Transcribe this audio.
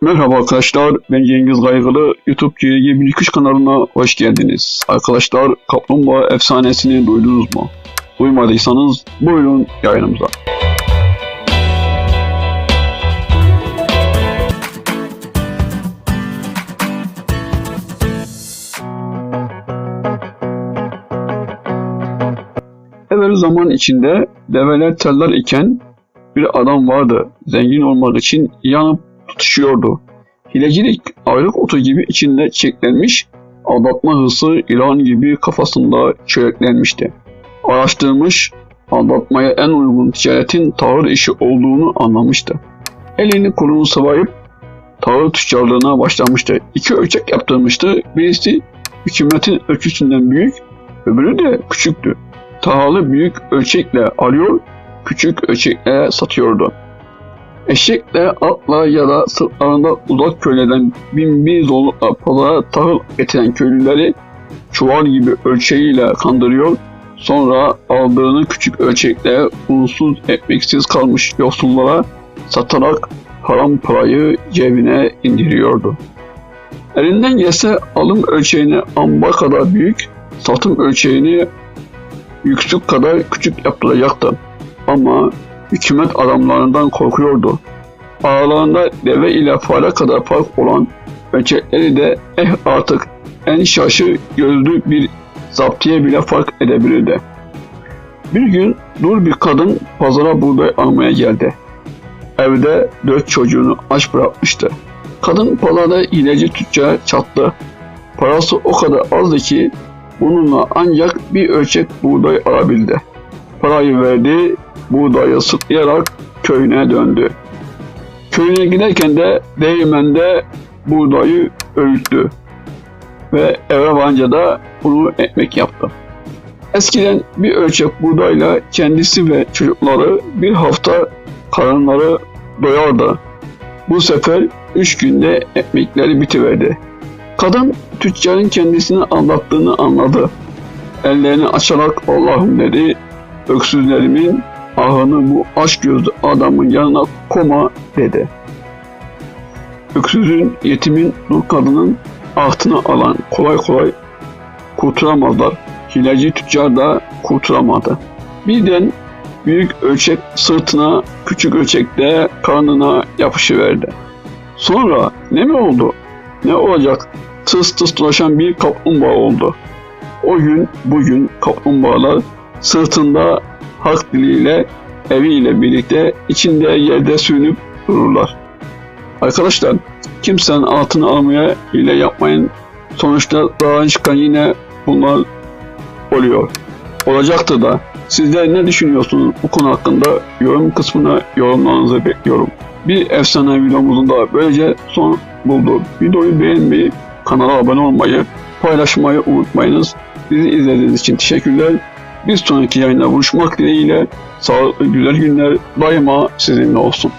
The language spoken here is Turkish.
Merhaba arkadaşlar, ben Cengiz Kaygılı. YouTube CG 1 kanalına hoş geldiniz. Arkadaşlar, Kaplumbağa efsanesini duydunuz mu? Duymadıysanız buyurun yayınımıza. Evvel zaman içinde develer teller iken bir adam vardı. Zengin olmak için yanıp tutuşuyordu. Hilecilik ayrık otu gibi içinde çeklenmiş, aldatma hırsı ilan gibi kafasında çöreklenmişti. Araştırmış, aldatmaya en uygun ticaretin tağır işi olduğunu anlamıştı. Elini kolunu sıvayıp tağır tüccarlığına başlamıştı. İki ölçek yaptırmıştı. Birisi hükümetin ölçüsünden büyük, öbürü de küçüktü. Tahılı büyük ölçekle alıyor, küçük ölçekle satıyordu. Eşekle, atla ya da sırtlarında uzak köylerden bin bir zorlukla pazara tahıl getiren köylüleri çuval gibi ölçeğiyle kandırıyor, sonra aldığını küçük ölçekle unsuz ekmeksiz kalmış yoksullara satarak haram parayı cebine indiriyordu. Elinden gelse alım ölçeğini amba kadar büyük, satım ölçeğini yüksük kadar küçük yaptıracaktı. Ama hükümet adamlarından korkuyordu. Aralarında deve ile fare kadar fark olan ölçekleri de eh artık en şaşı gözlü bir zaptiye bile fark edebilirdi. Bir gün dur bir kadın pazara buğday almaya geldi. Evde dört çocuğunu aç bırakmıştı. Kadın pazarda ilacı tüccara çattı. Parası o kadar azdı ki bununla ancak bir ölçek buğday alabildi. Parayı verdi, buğdayı sıklayarak köyüne döndü. Köyüne giderken de değirmende buğdayı öğüttü ve eve varınca da bunu ekmek yaptı. Eskiden bir ölçek buğdayla kendisi ve çocukları bir hafta karınları doyardı. Bu sefer üç günde ekmekleri bitiverdi. Kadın tüccarın kendisini anlattığını anladı. Ellerini açarak Allah'ım dedi, öksüzlerimin ahını bu aç gözlü adamın yanına koma dedi. Öksüzün, yetimin, dul kadının ahtını alan kolay kolay kurtulamazlar. Hileci tüccar da kurtulamadı. Birden büyük ölçek sırtına, küçük ölçek de karnına yapışıverdi. Sonra ne mi oldu? Ne olacak? Tıs tıs dolaşan bir kaplumbağa oldu. O gün bugün kaplumbağalar sırtında hak diliyle eviyle birlikte içinde yerde sürünüp dururlar. Arkadaşlar kimsenin altını almaya hile yapmayın. Sonuçta daha çıkan yine bunlar oluyor. Olacaktı da. Sizler ne düşünüyorsunuz bu konu hakkında? Yorum kısmına yorumlarınızı bekliyorum. Bir efsane videomuzun da böylece son buldu. Videoyu beğenmeyi, kanala abone olmayı, paylaşmayı unutmayınız. Bizi izlediğiniz için teşekkürler. Bir sonraki yayında buluşmak dileğiyle sağlıklı güzel günler daima sizinle olsun.